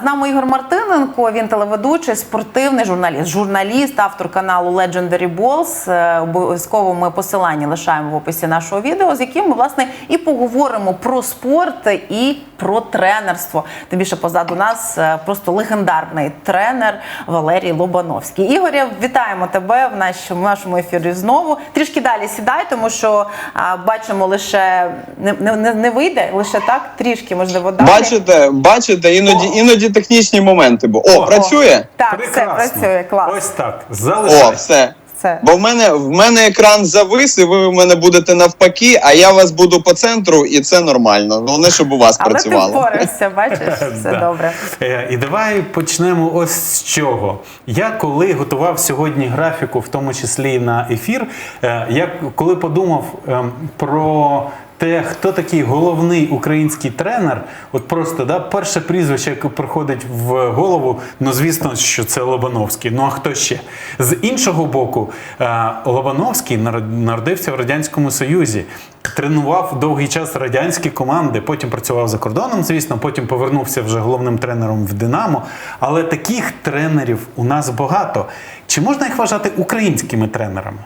З нами Ігор Мартиненко, він телеведучий, спортивний журналіст, журналіст, автор каналу Legendary Balls. Е, Обов'язково ми посилання лишаємо в описі нашого відео, з яким ми власне і поговоримо про спорт і про тренерство. Тим більше позаду нас е, просто легендарний тренер Валерій Лобановський. Ігоря, вітаємо тебе в нашому, нашому ефірі знову. Трішки далі сідай, тому що а, бачимо лише не, не- не вийде, лише так, трішки можливо далі. Бачите, бачите, іноді іноді технічні моменти. Бо о, О, працює. Так, Прекрасно. все працює, клас. Ось так. О, Залишай. все. Це Бо в мене в мене екран завис, і ви в мене будете навпаки, а я вас буду по центру, і це нормально. Головне, щоб у вас Але ти працювало. впорався, бачиш, все Да. добре. Е, І давай почнемо ось з чого. Я коли готував сьогодні графіку, в тому числі на ефір, е, я коли подумав ем, про. Те, хто такий головний український тренер, от просто да, перше прізвище, яке приходить в голову, ну звісно, що це Лобановський. Ну а хто ще? З іншого боку, е, Лобановський народ- народився в Радянському Союзі, тренував довгий час радянські команди, потім працював за кордоном, звісно, потім повернувся вже головним тренером в Динамо. Але таких тренерів у нас багато. Чи можна їх вважати українськими тренерами?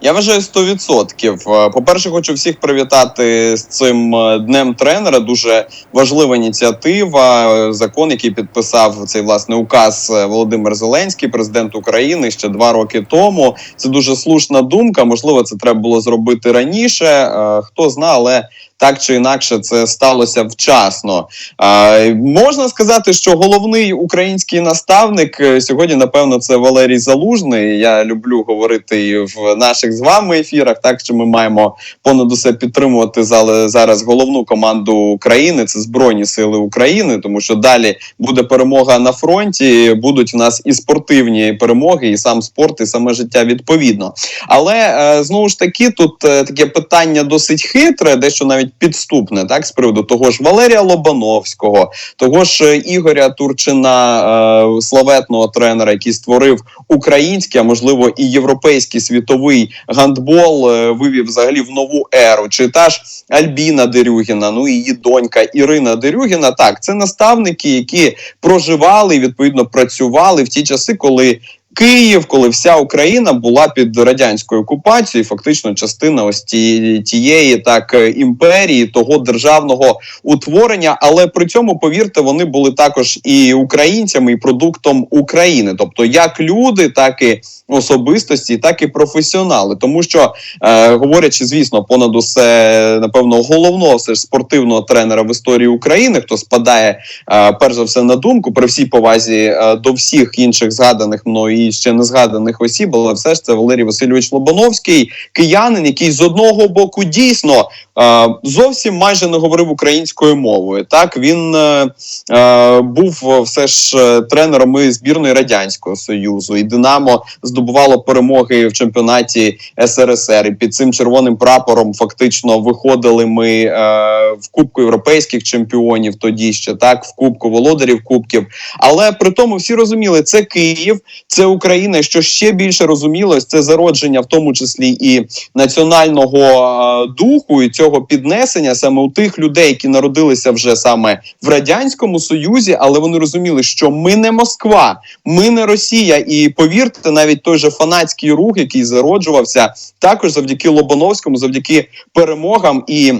Я вважаю 100%. Е, По-перше, хочу всіх привітати з цим е, днем тренера. Дуже важлива ініціатива. е, Закон, який підписав цей власне указ Володимир Зеленський, президент України, ще два роки тому. Це дуже слушна думка. Можливо, це треба було зробити раніше. Хто зна, але. Так чи інакше, це сталося вчасно. А, можна сказати, що головний український наставник е, сьогодні, напевно, це Валерій Залужний. Я люблю говорити і в наших з вами ефірах. Так що ми маємо понад усе підтримувати зараз головну команду України. Це Збройні Сили України, тому що далі буде перемога на фронті. Будуть в нас і спортивні перемоги, і сам спорт, і саме життя відповідно. Але е, знову ж таки, тут е, таке питання досить хитре, дещо навіть підступне, так з приводу того ж Валерія Лобановського, того ж е, Ігоря Турчина, е, славетного тренера, який створив український, а можливо і європейський світовий гандбол, е, вивів взагалі в нову еру. Чи та ж Альбіна Дерюгіна, ну і її донька Ірина Дерюгіна. Так, це наставники, які проживали і відповідно працювали в ті часи, коли Київ, коли вся Україна була під радянською окупацією, фактично частина ось ті, тієї так е, імперії, того державного утворення. Але при цьому, повірте, вони були також і українцями, і продуктом України, тобто як люди, так і особистості, так і професіонали. Тому що е, говорячи, звісно, понад усе напевно головного все ж спортивного тренера в історії України, хто спадає е, перш за все на думку при всій повазі е, до всіх інших згаданих мною і ще не згаданих осіб, але все ж це Валерій Васильович Лобановський, киянин, який з одного боку дійсно е, зовсім майже не говорив українською мовою. Так він е, е, був все ж е, тренером і збірної радянського союзу, і Динамо здобувало перемоги в чемпіонаті СРСР. І під цим червоним прапором фактично виходили ми е, в Кубку європейських чемпіонів. Тоді ще так, в Кубку володарів Кубків. Але при тому всі розуміли, це Київ, це Україна. Що ще більше розумілось, це зародження, в тому числі і національного е, духу і цього піднесення саме у тих людей, які народилися вже саме в радянському союзі, але вони розуміли, що ми не Москва, ми не Росія. І повірте, навіть той же фанатський рух, який зароджувався, також завдяки Лобановському, завдяки перемогам і.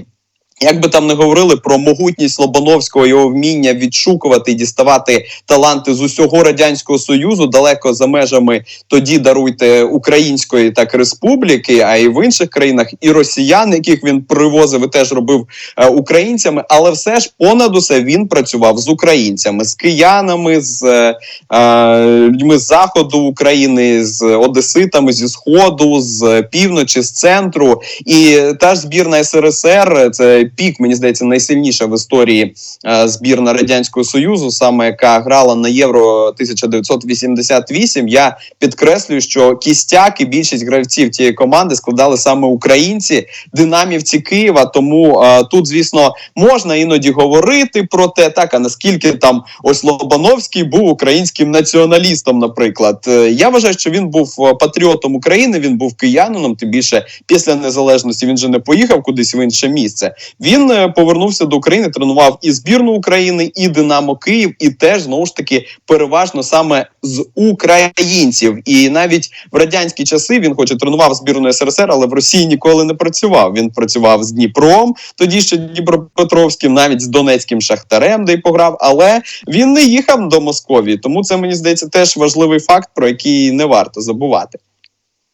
Як би там не говорили про могутність Лобановського, його вміння відшукувати і діставати таланти з усього радянського союзу далеко за межами тоді даруйте української так республіки, а і в інших країнах, і росіян, яких він привозив, і теж робив е, українцями. Але все ж понад усе він працював з українцями, з киянами, з е, е, людьми з заходу України, з одеситами зі сходу, з півночі, з центру. І та ж збірна СРСР, це пік, мені здається, найсильніша в історії е, збірна радянського союзу, саме яка грала на євро 1988. Я підкреслюю, що кістяк і більшість гравців тієї команди складали саме українці, динамівці Києва. Тому е, тут, звісно, можна іноді говорити про те, так а наскільки там ось Лобановський був українським націоналістом, наприклад. Е, Я вважаю, що він був патріотом України, він був киянином. Тим більше після незалежності він же не поїхав кудись в інше місце. Він е, повернувся до України, тренував і збірну України, і Динамо Київ, і теж знову ж таки переважно саме з українців. І навіть в радянські часи він, хоч і тренував збірну СРСР, але в Росії ніколи не працював. Він працював з Дніпром, тоді ще Дніпропетровським, навіть з Донецьким Шахтарем, де й пограв. Але він не їхав до Московії. Тому це мені здається теж важливий факт, про який не варто забувати.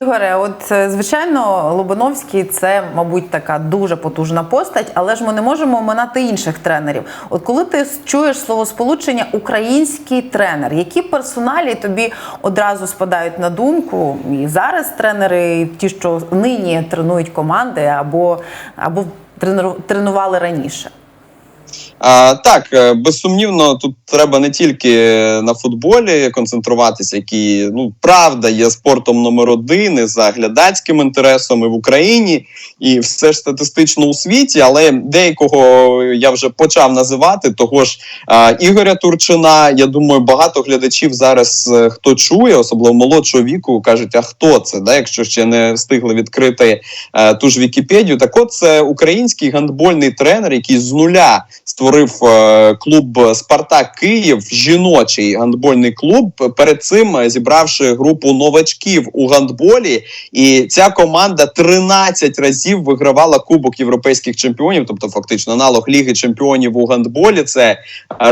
Ігоре, от е, звичайно, Лобановський це, мабуть, така дуже потужна постать, але ж ми не можемо оминати інших тренерів. От коли ти чуєш словосполучення український тренер, які персоналі тобі одразу спадають на думку? І зараз тренери, ті, що нині тренують команди, або, або тренеру- тренували раніше. Так, е, безсумнівно, тут треба не тільки на футболі концентруватися, який ну правда є спортом номер один і за глядацьким інтересом і в Україні, і все ж статистично у світі. Але деякого я вже почав називати. Того ж Ігоря Турчина. Я думаю, багато глядачів зараз е, хто чує, особливо молодшого віку, кажуть, а хто це? Да, якщо ще не встигли відкрити е, ту ж Вікіпедію. Так от це український гандбольний тренер, який з нуля створив е, клуб Спартак Київ, жіночий гандбольний клуб. Перед цим е, зібравши групу новачків у гандболі, і ця команда 13 разів вигравала Кубок європейських чемпіонів, тобто фактично аналог Ліги Чемпіонів у гандболі. Це е,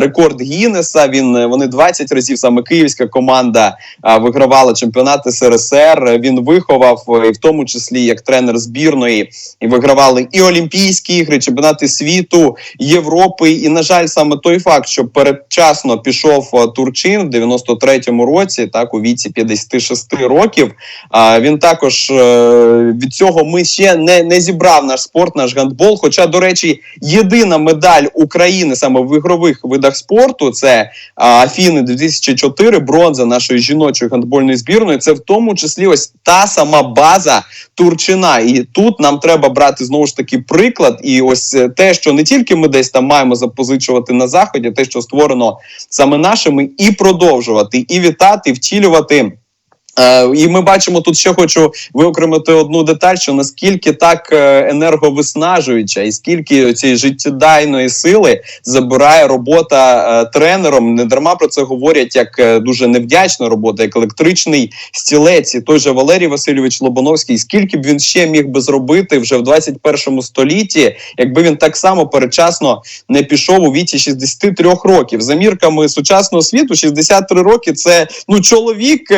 рекорд Гіннеса. Він вони 20 разів саме київська команда вигравала чемпіонат СРСР. Він виховав, і в тому числі як тренер збірної, і вигравали і Олімпійські ігри, чемпіонати світу, Європи. І на жаль, саме той факт, що передчасно пішов Турчин в 93-му році, так у віці 56 років. А він також е, від цього ми ще не, не зібрав наш спорт, наш гандбол. Хоча, до речі, єдина медаль України саме в ігрових видах спорту це Афіни 2004, бронза нашої жіночої гандбольної збірної. Це в тому числі ось та сама база Турчина. І тут нам треба брати знову ж таки приклад. І ось е, те, що не тільки ми десь там маємо запозичувати на заході, те, що створено саме нашими, і продовжувати, і вітати, і втілювати. Е, І ми бачимо тут ще хочу виокремити одну деталь: що наскільки так е, енерговиснажуюча, і скільки цієї життєдайної сили забирає робота е, тренером. Не дарма про це говорять як дуже невдячна робота, як електричний стілець. І той же Валерій Васильович Лобановський. Скільки б він ще міг би зробити вже в 21 столітті, якби він так само передчасно не пішов у віці 63 років. За мірками сучасного світу, 63 роки це ну чоловік,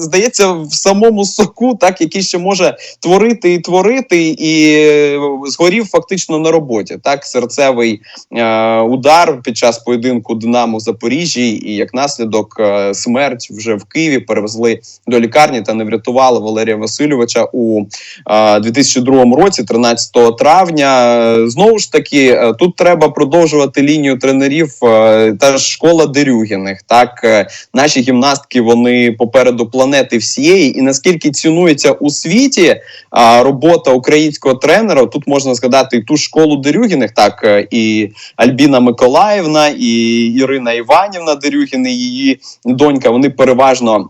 здається, в самому соку, так який ще може творити і творити, і е, згорів фактично на роботі. Так, серцевий е, удар під час поєдинку Динамо в Запоріжжі, і як наслідок е, смерть вже в Києві перевезли до лікарні та не врятували Валерія Васильовича у е, 2002 році, 13 травня. Е, Знову ж таки, е, тут треба продовжувати лінію тренерів е, та школа Дерюгіних. Так, наші гімнастки вони попереду планети всієї, і наскільки цінується у світі а, робота українського тренера, тут можна згадати і ту школу Дерюгіних, так е, і Альбіна Миколаївна, і Ірина Іванівна Дерюгіни, її донька. Вони переважно.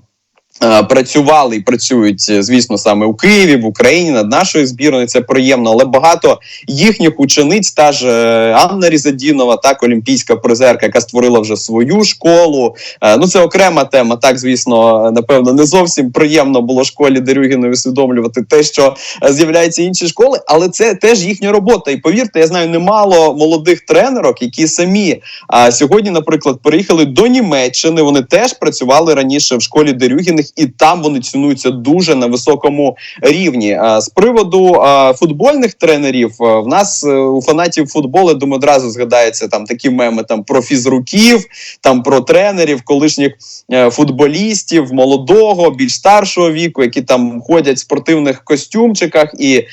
Е, Працювали і працюють, е, звісно, саме у Києві, в Україні над нашою збірною. Це приємно, але багато їхніх учениць, та ж е, Анна Різадінова, так олімпійська призерка, яка створила вже свою школу. Ну це окрема тема. Так, звісно, напевно, не зовсім приємно було школі Дерюгіної усвідомлювати те, що з'являються інші школи, але це теж їхня робота. І повірте, я знаю немало молодих тренерок, які самі сьогодні, наприклад, переїхали до Німеччини. Вони теж працювали раніше в школі Дерюгіних, і там вони цінуються дуже на високому рівні. З приводу футбольних тренерів, в нас е, у фанатів футболу, думаю, одразу згадається там такі меми там про фізруків, там про тренерів, колишніх е, футболістів, молодого, більш старшого віку, які там ходять в спортивних костюмчиках, і е,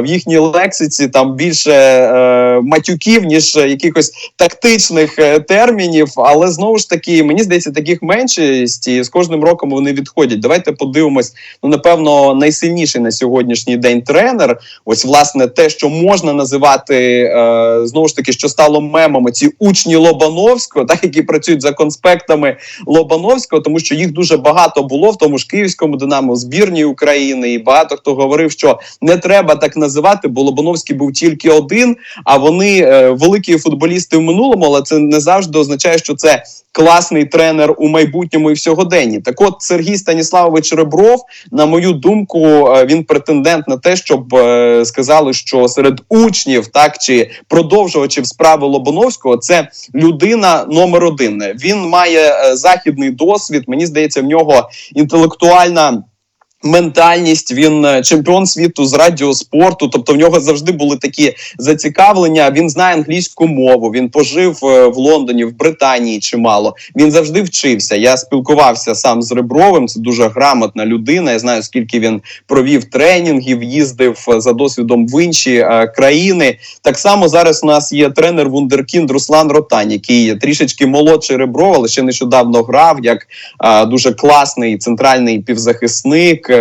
в їхній лексиці там більше е, матюків, ніж якихось тактичних е, термінів. Але знову ж таки, мені здається, таких меншість, і з кожним роком вони відходять. Давайте подивимось. Ну напевно, найсильніший на сьогоднішній день тренер. Ось власне те, що можна називати е, знову ж таки, що стало мемами, ці учні Лобановського, так які працюють за конспектами Лобановського, тому що їх дуже багато було в тому ж київському динамо, збірній України, і багато хто говорив, що не треба так називати, бо Лобановський був тільки один. А вони е, великі футболісти в минулому, але це не завжди означає, що це. Класний тренер у майбутньому і в сьогоденні. Так от Сергій Станіславович Ребров, на мою думку, е, він претендент на те, щоб е, сказали, що серед учнів, так чи продовжувачів справи Лобановського, це людина номер один. Він має е, західний досвід. Мені здається, в нього інтелектуальна. Ментальність він е, чемпіон світу з радіоспорту. Тобто в нього завжди були такі зацікавлення. Він знає англійську мову. Він пожив е, в Лондоні, в Британії чимало. Він завжди вчився. Я спілкувався сам з Ребровим. Це дуже грамотна людина. Я знаю, скільки він провів тренінгів, їздив е, за досвідом в інші країни. Так само зараз у нас є тренер Вундеркінд Руслан Ротань, який трішечки молодший Ребров, але ще нещодавно грав як дуже класний центральний півзахисник,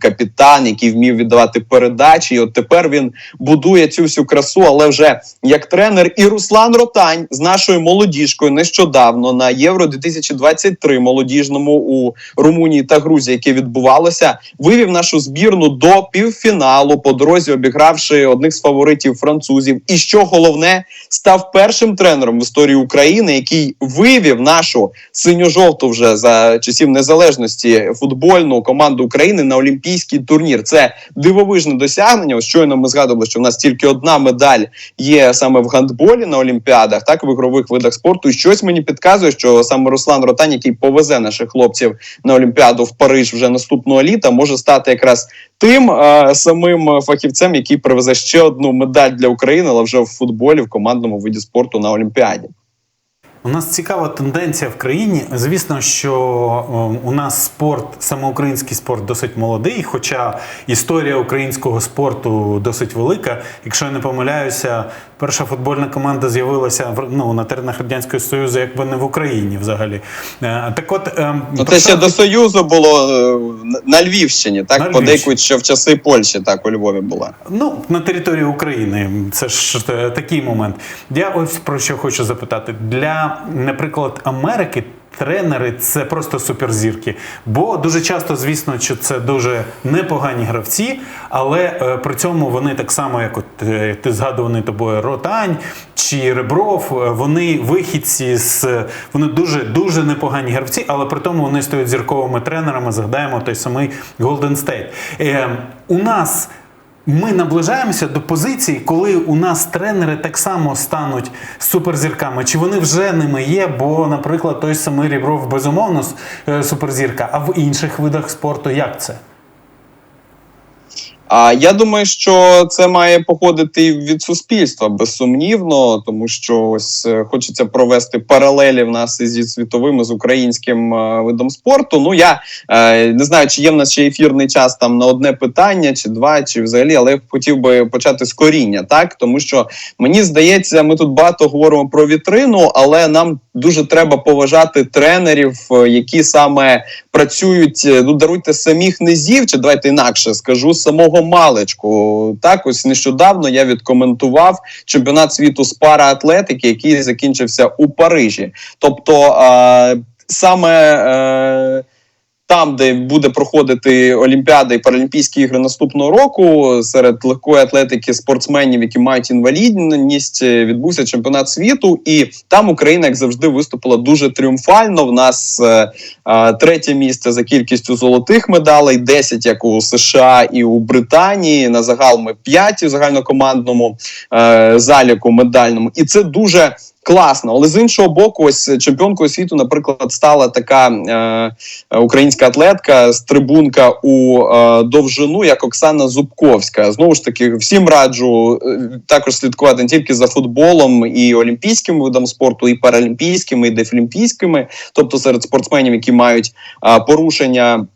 капітан, який вмів віддавати передачі. І от тепер він будує цю всю красу, але вже як тренер. І Руслан Ротань з нашою молодіжкою нещодавно на Євро 2023 молодіжному у Румунії та Грузії, яке відбувалося, вивів нашу збірну до півфіналу по дорозі, обігравши одних з фаворитів французів. І що головне, став першим тренером в історії України, який вивів нашу синьо-жовту вже за часів незалежності футбольну команду України на олімпійський турнір. Це дивовижне досягнення. Ось щойно ми згадували, що в нас тільки одна медаль є саме в гандболі на олімпіадах, так в ігрових видах спорту. І щось мені підказує, що саме Руслан Ротань, який повезе наших хлопців на олімпіаду в Париж вже наступного літа, може стати якраз тим е, самим фахівцем, який привезе ще одну медаль для України, але вже в футболі в командному виді спорту на олімпіаді. У нас цікава тенденція в країні. Звісно, що у нас спорт, саме український спорт, досить молодий, хоча історія українського спорту досить велика. Якщо я не помиляюся, перша футбольна команда з'явилася ну, на теренах Радянського Союзу, якби не в Україні взагалі. Е, Так от, ем, Ну, це ще до Союзу було е, на- Львівщині, так На подейкують, що в часи Польщі так у Львові була. Ну, на території України це ж е, такий момент. Я ось про що хочу запитати. Для, наприклад, Америки. Тренери це просто суперзірки. Бо дуже часто, звісно, що це дуже непогані гравці, але е, при цьому вони так само, як от е, ти згадуваний тобою Ротань чи Ребров, е, вони вихідці з вони дуже дуже непогані гравці, але при тому вони стають зірковими тренерами. Згадаємо той самий Golden State. Е, у нас ми наближаємося до позиції, коли у нас тренери так само стануть суперзірками. Чи вони вже ними є? Бо, наприклад, той самий Рібров безумовно е, суперзірка, а в інших видах спорту як це? А я думаю, що це має походити від суспільства безсумнівно, тому що ось е, хочеться провести паралелі в нас зі світовим з українським е, видом спорту. Ну я е, не знаю, чи є в нас ще ефірний час там на одне питання, чи два, чи взагалі, але хотів би почати з коріння, так тому що мені здається, ми тут багато говоримо про вітрину, але нам дуже треба поважати тренерів, які саме працюють, е, ну даруйте самих низів, чи давайте інакше скажу самого маличку. Так, ось нещодавно я відкоментував чемпіонат світу з параатлетики, який закінчився у Парижі. Тобто а, саме. Е, там, де буде проходити Олімпіада і Паралімпійські ігри наступного року, серед легкої атлетики спортсменів, які мають інвалідність, е, відбувся чемпіонат світу, і там Україна, як завжди, виступила дуже тріумфально. В нас е, е, третє місце за кількістю золотих медалей, 10 як у США і у Британії. На загал ми 5 у загальнокомандному е, заліку медальному, і це дуже. Класно, але з іншого боку, ось чемпіонкою світу, наприклад, стала така е, українська атлетка стрибунка у е, довжину, як Оксана Зубковська. Знову ж таки, всім раджу е, також слідкувати не тільки за футболом і олімпійським видом спорту, і паралімпійськими, і дефлімпійськими, тобто серед спортсменів, які мають е, порушення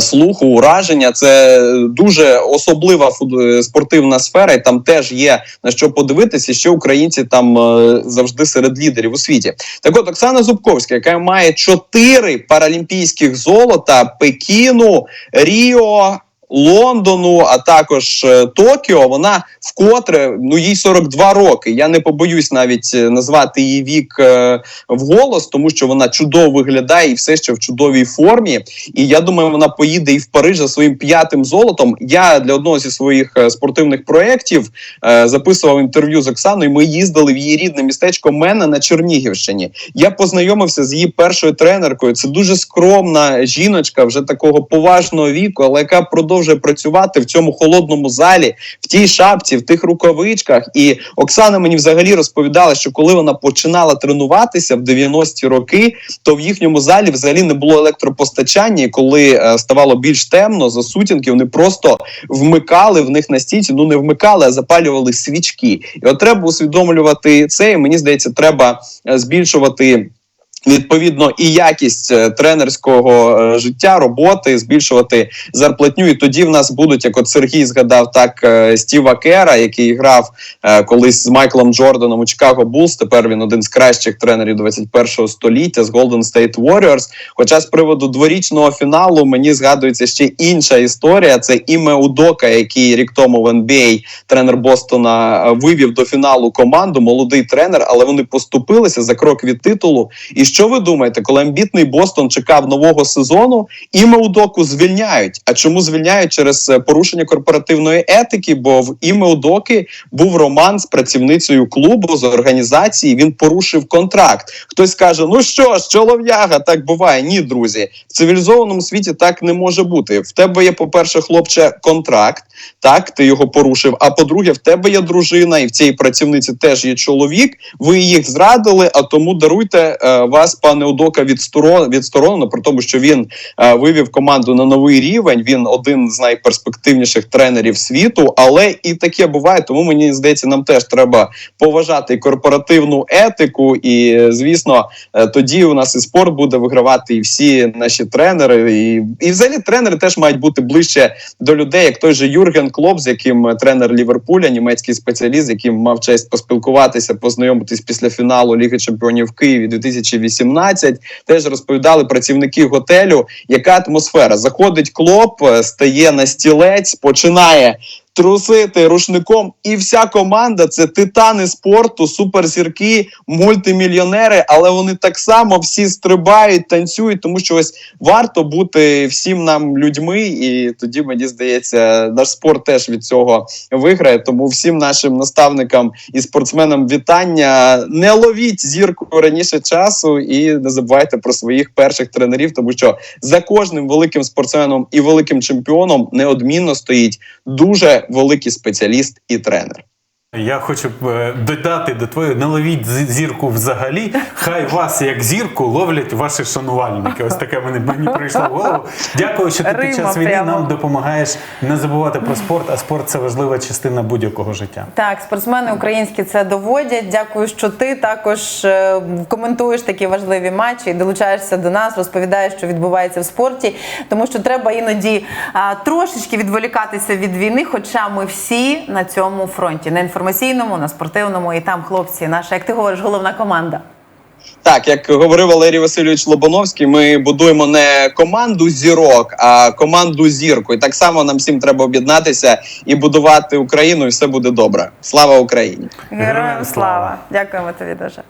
Слуху, ураження це дуже особлива фут- спортивна сфера, і там теж є на що подивитися, що українці там е, завжди серед лідерів у світі. Так от Оксана Зубковська, яка має чотири паралімпійських золота Пекіну, Ріо. Лондону, а також е, Токіо, вона вкотре ну їй 42 роки. Я не побоюсь навіть е, назвати її вік е, вголос, тому що вона чудово виглядає і все ще в чудовій формі. І я думаю, вона поїде і в Париж за своїм п'ятим золотом. Я для одного зі своїх е, спортивних проєктів е, записував інтерв'ю з Оксаною. Ми їздили в її рідне містечко Мене на Чернігівщині. Я познайомився з її першою тренеркою. Це дуже скромна жіночка, вже такого поважного віку, але яка продовжує працювати в цьому холодному залі, в тій шапці, в тих рукавичках. І Оксана мені взагалі розповідала, що коли вона починала тренуватися в 90-ті роки, то в їхньому залі взагалі не було електропостачання. І коли е, ставало більш темно за сутінки, вони просто вмикали в них на стійці. Ну не вмикали, а запалювали свічки. І от треба усвідомлювати це. І мені здається, треба е, збільшувати. Відповідно, і якість е, тренерського е, життя, роботи, збільшувати зарплатню. І тоді в нас будуть, як от Сергій згадав, так е, Стіва Кера, який грав колись з Майклом Джорданом у Чикаго Булс. Тепер він один з кращих тренерів 21-го століття з Golden State Warriors. Хоча з приводу дворічного фіналу мені згадується ще інша історія. Це Іме Удока, який рік тому в NBA тренер Бостона вивів до фіналу команду. Молодий тренер, але вони поступилися за крок від титулу. І що ви думаєте, коли амбітний Бостон чекав нового сезону, Іме Удоку звільняють. А чому звільняють через е, порушення корпоративної етики? Бо в Іме Удоки був роман з працівницею клубу з організації. Він порушив контракт. Хтось каже: Ну що ж, чолов'яга, так буває. Ні, друзі, в цивілізованому світі так не може бути. В тебе є, по-перше, хлопче, контракт. Так, ти його порушив. А по-друге, в тебе є дружина, і в цій працівниці теж є чоловік. Ви їх зрадили, а тому даруйте е, вас, пане Удока, відсторон, відсторонено, про тому, що він е, вивів команду на новий рівень. Він один з найперспективніших тренерів світу, але і таке буває. Тому мені здається, нам теж треба поважати корпоративну етику. І е, звісно, е, тоді у нас і спорт буде вигравати, і всі наші тренери. І, і взагалі тренери теж мають бути ближче до людей, як той же Юрген Клоп, з яким тренер Ліверпуля, німецький спеціаліст, з яким мав честь поспілкуватися, познайомитись після фіналу Ліги Чемпіонів в Києві 2018, Теж розповідали працівники готелю, яка атмосфера. Заходить клоп, е, стає на стілець, починає. Трусити рушником, і вся команда це титани спорту, суперзірки, мультимільйонери, але вони так само всі стрибають, танцюють, тому що ось варто бути всім нам людьми, і тоді мені здається, наш спорт теж від цього виграє. Тому всім нашим наставникам і спортсменам вітання. Не ловіть зірку раніше часу і не забувайте про своїх перших тренерів, тому що за кожним великим спортсменом і великим чемпіоном неодмінно стоїть дуже великий спеціаліст і тренер. Я хочу е, додати до твоєї не ловіть зірку взагалі. Хай вас як зірку ловлять ваші шанувальники. Ось таке мені, мені прийшло в голову. Дякую, що ти під час війни прямо. нам допомагаєш не забувати про спорт, а спорт це важлива частина будь-якого життя. Так, спортсмени українські це доводять. Дякую, що ти також е, коментуєш такі важливі матчі, долучаєшся до нас, розповідаєш, що відбувається в спорті. Тому що треба іноді трошечки відволікатися від війни, хоча ми всі на цьому фронті, на інформаційному, на спортивному, і там хлопці, наша, як ти говориш, головна команда. Так, як говорив Валерій Васильович Лобановський, ми будуємо не команду зірок, а команду зірку. І так само нам всім треба об'єднатися і будувати Україну, і все буде добре. Слава Україні! Героям слава! Дякуємо тобі дуже.